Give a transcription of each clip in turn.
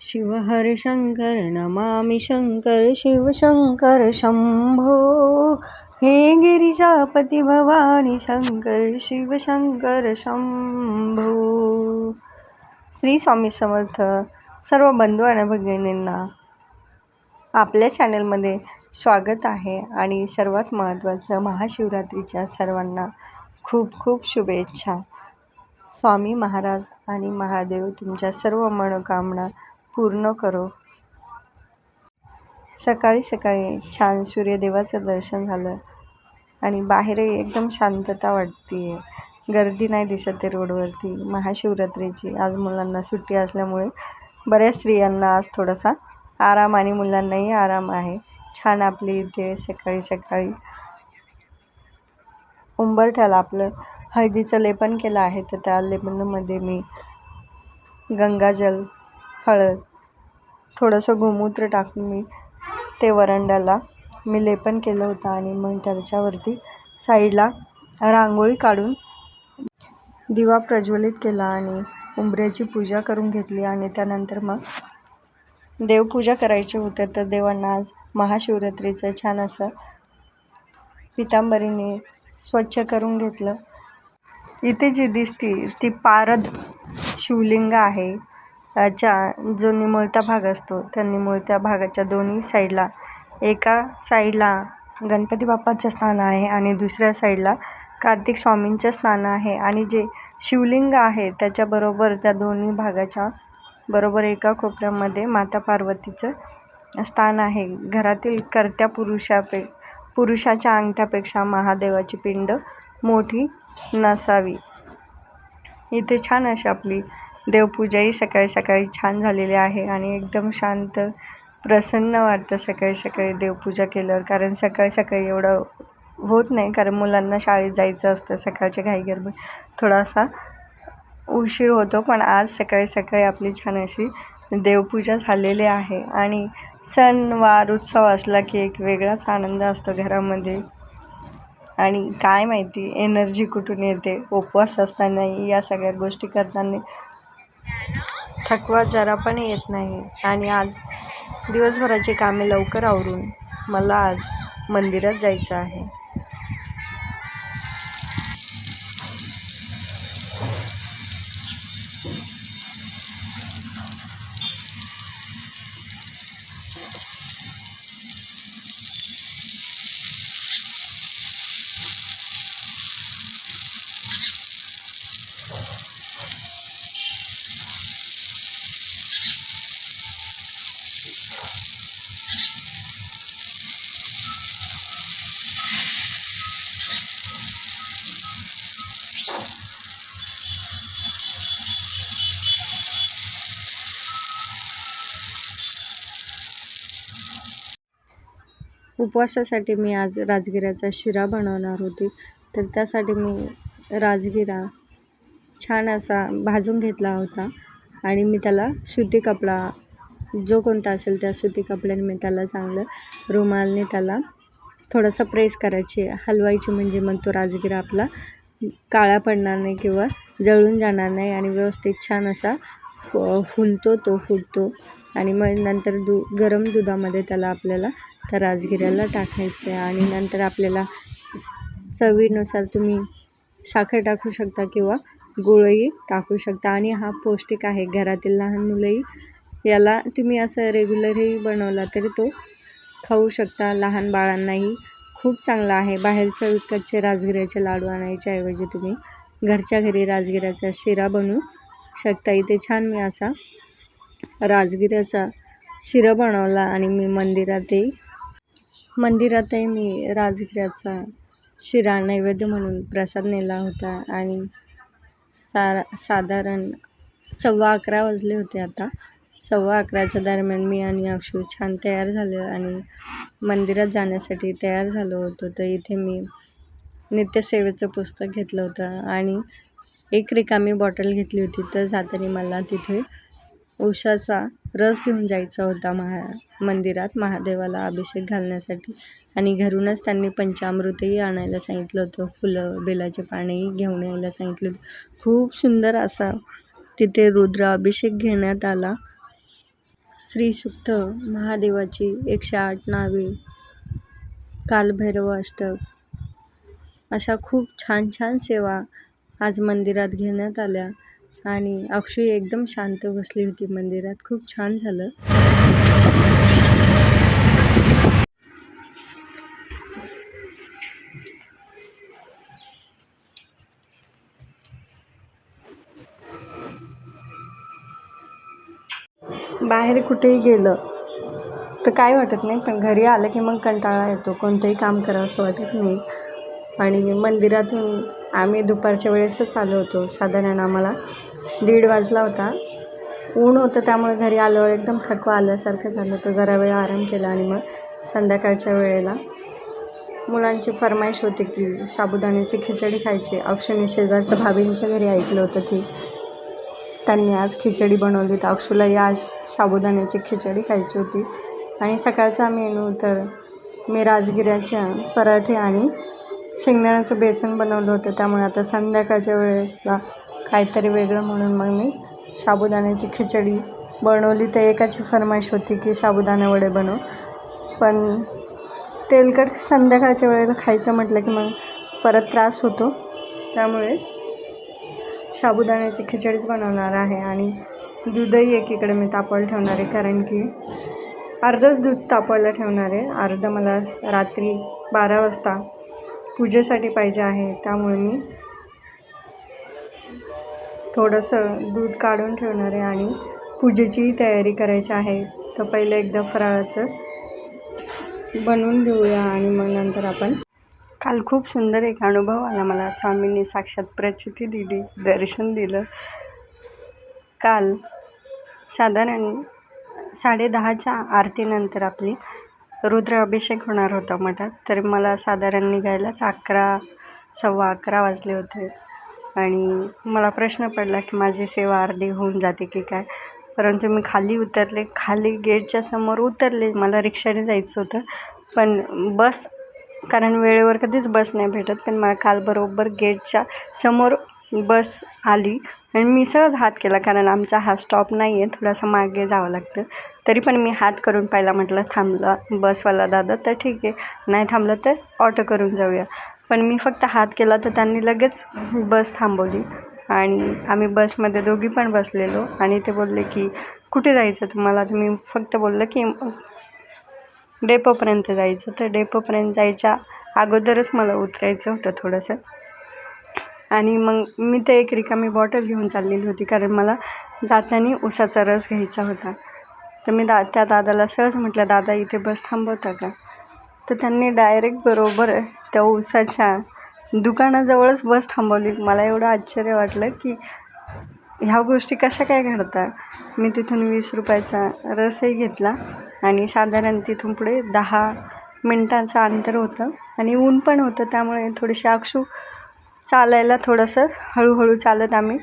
शिव हर शंकर नमामि शंकर शिव शंकर शंभो। हे गिरिजापती भवानी शंकर शिव शंकर शंभो। श्री स्वामी समर्थ सर्व बंधू आणि भगिनींना आपल्या चॅनलमध्ये स्वागत आहे आणि सर्वात महत्त्वाचं महाशिवरात्रीच्या सर्वांना खूप खूप शुभेच्छा. स्वामी महाराज आणि महादेव तुमच्या सर्व मनोकामना पूर्ण करो. सकाळी सकाळी छान सूर्यदेवाचं दर्शन झालं आणि बाहेरही एकदम शांतता वाटते गर्दी नाही दिसत आहे रोडवरती महाशिवरात्रीची. आज मुलांना सुट्टी असल्यामुळे बऱ्याच स्त्रियांना आज थोडासा आराम आणि मुलांनाही आराम आहे. छान आपली इथे सकाळी सकाळी उंबरठ्याला आपलं हळदीचं लेपन केलं आहे. तर त्या लेपनामध्ये मी गंगाजल हळद थोडंसं गोमूत्र टाकून मी ते वरंड्याला मी लेपन केलं होतं आणि मग त्याच्यावरती साईडला रांगोळी काढून दिवा प्रज्वलित केला आणि उंबऱ्याची पूजा करून घेतली आणि त्यानंतर मग देवपूजा करायची होते. तर देवांना आज महाशिवरात्रीचं छान असं पितांबरीने स्वच्छ करून घेतलं. इथे जी दिसती ती पारद शिवलिंग आहे. च्या जो निमुळता भाग असतो त्या निमुळत्या भागाच्या दोन्ही साईडला एका साईडला गणपती बाप्पाचं स्थान आहे आणि दुसऱ्या साईडला कार्तिक स्वामींचं स्थान आहे आणि जे शिवलिंग आहे त्याच्याबरोबर त्या दोन्ही भागाच्या बरोबर एका कोपऱ्यामध्ये माता पार्वतीचं स्थान आहे. घरातील कर्त्या पुरुषापे पुरुषाच्या अंगठ्यापेक्षा महादेवाची पिंड मोठी नसावी. इथे छान अशी आपली देवपूजाही सकाळी सकाळी छान झालेली आहे आणि एकदम शांत प्रसन्न वाटतं सकाळी सकाळी देवपूजा केल्यावर. कारण सकाळी सकाळी एवढं होत नाही कारण मुलांना शाळेत जायचं असतं सकाळच्या घाईगडबड थोडासा उशीर होतो. पण आज सकाळी सकाळी आपली छान अशी देवपूजा झालेली आहे आणि सणवार उत्सव असला की एक वेगळाच आनंद असतो घरामध्ये. आणि काय माहिती एनर्जी कुठून येते उपवास असताना या सगळ्या गोष्टी करताना थकवा जरा पण येत नाही. आणि आज दिवसभराची कामे लवकर आवरून मला आज मंदिरात जायचं आहे. उपवासासाठी मी आज राजगिऱ्याचा शिरा बनवणार होती. तर त्यासाठी मी राजगिरा छान असा भाजून घेतला होता आणि मी त्याला सुती कपडा जो कोणता असेल त्या सुती कपड्याने मी त्याला चांगलं रुमालने त्याला थोडंसं प्रेस करायची. हलवायची म्हणजे मग तो राजगिरा आपला काळा पडणार नाही किंवा जळून जाणार नाही आणि व्यवस्थित छान असा फ फुलतो तो फुटतो आणि मग नंतर दू गरम दुधामध्ये त्याला आपल्याला त्या राजगिऱ्याला टाकायचं आहे आणि नंतर आपल्याला चवीनुसार तुम्ही साखर टाकू शकता किंवा गुळही टाकू शकता. आणि हा पौष्टिक आहे. घरातील लहान मुलंही याला तुम्ही असं रेग्युलरही बनवला तरी तो खाऊ शकता. लहान बाळांनाही खूप चांगला आहे. बाहेरच्या विकतचे राजगिऱ्याचे लाडू आणायच्या ऐवजी तुम्ही घरच्या घरी राजगिऱ्याचा शिरा बनवू शकता. इथे छान मी असा राजगिऱ्याचा शिरा बनवला आणि मी मंदिरातही मंदिरातही मी राजगिऱ्याचा शिरा नैवेद्य म्हणून प्रसाद नेला होता आणि सा साधारण सव्वा अकरा वाजले होते आता. सव्वा अकराच्या दरम्यान मी आणि अक्षू छान तयार झालो आणि मंदिरात जाण्यासाठी तयार झालो होतो. तर इथे मी नित्यसेवेचं पुस्तक घेतलं होतं आणि एक रिकामी बॉटल घेतली होती तर जाताना मला तिथे उशाचा रस घेऊन जायचा होता महा मंदिरात महादेवाला अभिषेक घालण्यासाठी. आणि घरूनच त्यांनी पंचामृतही आणायला सांगितलं होतं फुलं बेलाचे पानेही घेऊन यायला सांगितलं होतं. खूप सुंदर असा तिथे रुद्र अभिषेक घेण्यात आला. श्रीसुक्त महादेवाची एकशे आठ नावे कालभैरव अष्टक अशा खूप छान छान सेवा आज मंदिरात घेण्यात आल्या आणि अक्षय एकदम शांत बसली होती मंदिरात. खूप छान झालं. बाहेर कुठेही गेलं तर काय वाटत नाही पण घरी आलं की मग कंटाळा येतो. कोणतंही काम करावं असं वाटत नाही. आणि मंदिरातून आम्ही दुपारच्या वेळेसच आलो होतो. साधारण आम्हाला दीड वाजला होता. ऊन होतं त्यामुळे घरी आल्यावर एकदम थकवा आल्यासारखं झालं. तर जरा वेळ आराम केला आणि मग संध्याकाळच्या वेळेला मुलांची फरमाईश होती की साबुदाण्याची खिचडी खायची. अक्षुने शेजारच्या भाभींच्या घरी ऐकलं होतं की त्यांनी आज खिचडी बनवली तर अक्षुला या साबुदाण्याची खिचडी खायची होती. आणि सकाळचा मेनू तर मी राजगिऱ्याच्या पराठे आणि शेंगदाण्याचं बेसन बनवलं होतं. त्यामुळे आता संध्याकाळच्या वेळेला काहीतरी वेगळं म्हणून मग मी साबुदाण्याची खिचडी बनवली. तर एकाची फरमाईश होती की साबुदाणा वडे बनव. पण तेलकट संध्याकाळच्या वेळेला खायचं म्हटलं की मग परत त्रास होतो. त्यामुळे साबुदाण्याची खिचडीच बनवणार आहे आणि दूधही एकीकडे मी तापवायला ठेवणार आहे. कारण की अर्धच दूध तापवायला ठेवणार आहे. अर्धं मला रात्री बारा वाजता पूजेसाठी पाहिजे आहे त्यामुळे मी थोडंसं दूध काढून ठेवणार आहे आणि पूजेचीही तयारी करायची आहे. तर पहिले एकदा फराळाचं बनवून घेऊया आणि मग नंतर आपण काल खूप सुंदर एक अनुभव आला मला. स्वामींनी साक्षात प्रचिती दिली दर्शन दिलं. काल साधारण साडे दहाच्या आरतीनंतर आपली रुद्र अभिषेक होणार होता मठात. तर मला साधारण निघायलाच अकरा सव्वा अकरा वाजले होते. आणि मला प्रश्न पडला की माझी सेवा अर्धी होऊन जाते की काय? परंतु मी खाली उतरले. खाली गेटच्या समोर उतरले. मला रिक्षाने जायचं होतं. पण बस कारण वेळेवर कधीच बस नाही भेटत. पण मला काल बरोबर गेटच्या समोर बस आली. आणि मी सहज हात केला कारण आमचा हा स्टॉप नाही आहे थोडासा मागे जावं लागतं. तरी पण मी हात करून पाहिला म्हटलं थांबला बसवाला दादा तर ठीक आहे. नाही थांबलं तर ऑटो करून जाऊया. पण मी फक्त हात केला तर त्यांनी लगेच बस थांबवली. आणि आम्ही बसमध्ये दोघी पण बसलेलो. आणि ते बोलले की कुठे जायचं तुम्हाला? तर मी फक्त बोललं की डेपोपर्यंत जायचं. तर डेपोपर्यंत जायच्या अगोदरच मला उतरायचं होतं थोडंसं. आणि मग मी ते एक रिकामी बॉटल घेऊन चाललेली होती कारण मला जाताना उसाचा रस घ्यायचा होता. तर मी दा त्या दादाला सहज म्हटलं दादा इथे बस थांबवता का? तर त्यांनी डायरेक्ट बरोबर त्या उसाच्या दुकानाजवळच बस थांबवली. मला एवढं आश्चर्य वाटलं की ह्या गोष्टी कशा काय घडतात? मी तिथून वीस रुपयाचा रसही घेतला आणि साधारण तिथून पुढे दहा मिनटांचं अंतर होतं आणि ऊन पण होतं. त्यामुळे थोडीशी आक्षू चालायला थोडंसं हळूहळू चालत आम्ही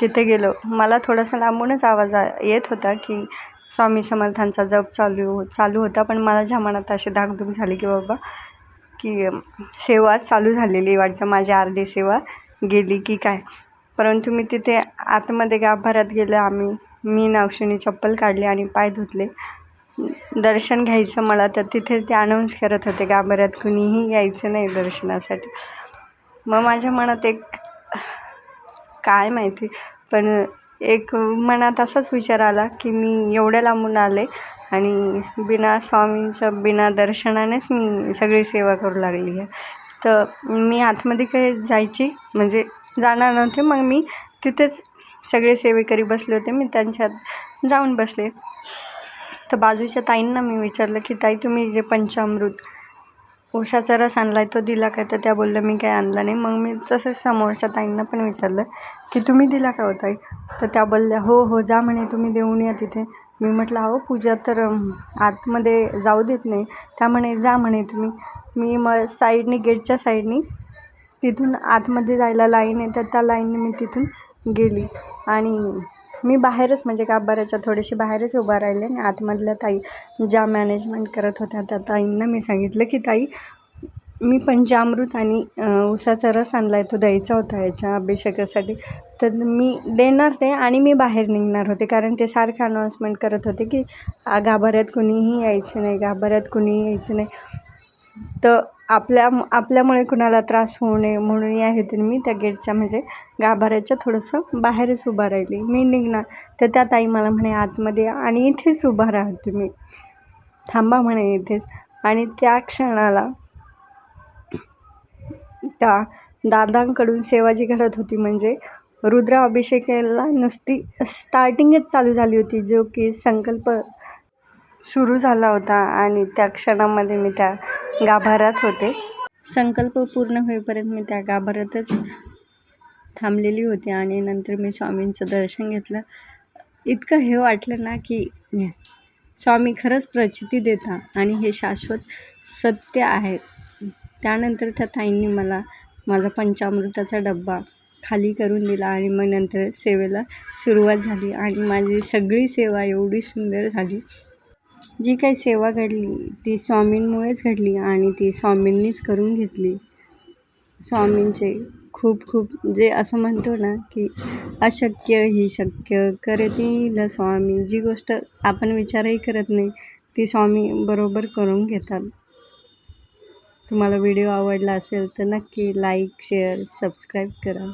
तिथे गेलो. मला थोडासा लांबूनच आवाज येत होता की स्वामी समर्थांचा जप चालू चालू होता पण मला ज्या मनात अशी धाकधूक झाली की बाबा की सेवा चालू झालेली वाटतं माझी अर्धी सेवा गेली की काय? परंतु मी तिथे आतमध्ये गाभाऱ्यात गेलो आम्ही मी नावशिनी चप्पल काढली आणि पाय धुतले. दर्शन घ्यायचं मला तर तिथे ते अनाऊन्स करत होते गाभाऱ्यात कुणीही यायचं नाही दर्शनासाठी. मग माझ्या मनात एक काय माहिती पण एक मनात असाच विचार आला की मी एवढ्या लांबून आले आणि बिना स्वामींचं बिना दर्शनानेच मी सगळी सेवा करू लागली आहे. तर मी आतमध्ये काही जायची म्हणजे जाणार नव्हते मग मी तिथेच सगळे सेवेकरी बसले होते मी त्यांच्यात जाऊन बसले. तर बाजूच्या ताईंना मी विचारलं की ताई तुम्ही जे पंचामृत उसाचा रस आणला आहे तो दिला काय तर त्या बोलल्या मी काय आणला नाही. मग मी तसंच समोरच्या ताईंना पण विचारलं की तुम्ही दिला का होता तर त्या बोलल्या हो हो जा म्हणे तुम्ही देऊन या तिथे. मी म्हटलं अहो पूजा तर आतमध्ये जाऊ देत नाही. त्या म्हणे जा म्हणे तुम्ही. मी मग साईडनी गेटच्या साईडनी तिथून आतमध्ये जायला लाईन आहे तर त्या लाईनने मी तिथून गेली आणि मी बाहेरच म्हणजे गाभाऱ्याच्या थोडीशी बाहेरच उभा राहिले आणि आतमधल्या ताई ज्या मॅनेजमेंट करत होत्या त्या ताईंना मी सांगितलं की ताई मी पंचामृत आणि उसाचा रस आणला आहे तो द्यायचा होता याच्या अभिषेकासाठी. तर मी देणार ते आणि मी बाहेर निघणार होते कारण ते सारखं अनाऊन्समेंट करत होते की गाभाऱ्यात कुणीही यायचं नाही गाभाऱ्यात कुणीही यायचं नाही. तर आपल्या आपल्यामुळे कुणाला त्रास होऊ नये म्हणून या हेतून मी त्या गेटच्या म्हणजे गाभाऱ्याच्या थोडंसं बाहेरच उभा राहिली. मी निघणार. तर त्या ताई मला म्हणे आतमध्ये आणि इथेच उभा राहा तुम्ही. थांबा म्हणे इथेच. आणि त्या क्षणाला त्या दादांकडून सेवा जी घडत होती म्हणजे रुद्र अभिषेकाला नुसती स्टार्टिंगच चालू झाली होती जो की संकल्प सुरू झाला होता आणि त्या क्षणामध्ये मी त्या गाभाऱ्यात होते. संकल्प पूर्ण होईपर्यंत मी त्या गाभाऱ्यातच थांबलेली होती आणि नंतर मी स्वामींचं दर्शन घेतलं. इतकं हे वाटलं ना की स्वामी खरंच प्रचिती देता आणि हे शाश्वत सत्य आहे. त्यानंतर त्या ताईंनी मला माझा पंचामृताचा डब्बा खाली करून दिला आणि मग नंतर सेवेला सुरुवात झाली आणि माझी सगळी सेवा एवढी सुंदर झाली. जी काही सेवा घडली ती स्वामींमुळेच घडली आणि ती स्वामींनीच करून घेतली. स्वामींचे खूप खूप जे असं म्हणतो ना की अशक्य ही शक्य करतील स्वामी. जी गोष्ट आपण विचारही करत नाही ती स्वामी बरोबर करून घेतात. तुम्हाला व्हिडिओ आवडला असेल तर नक्की लाईक शेअर सबस्क्राईब करा.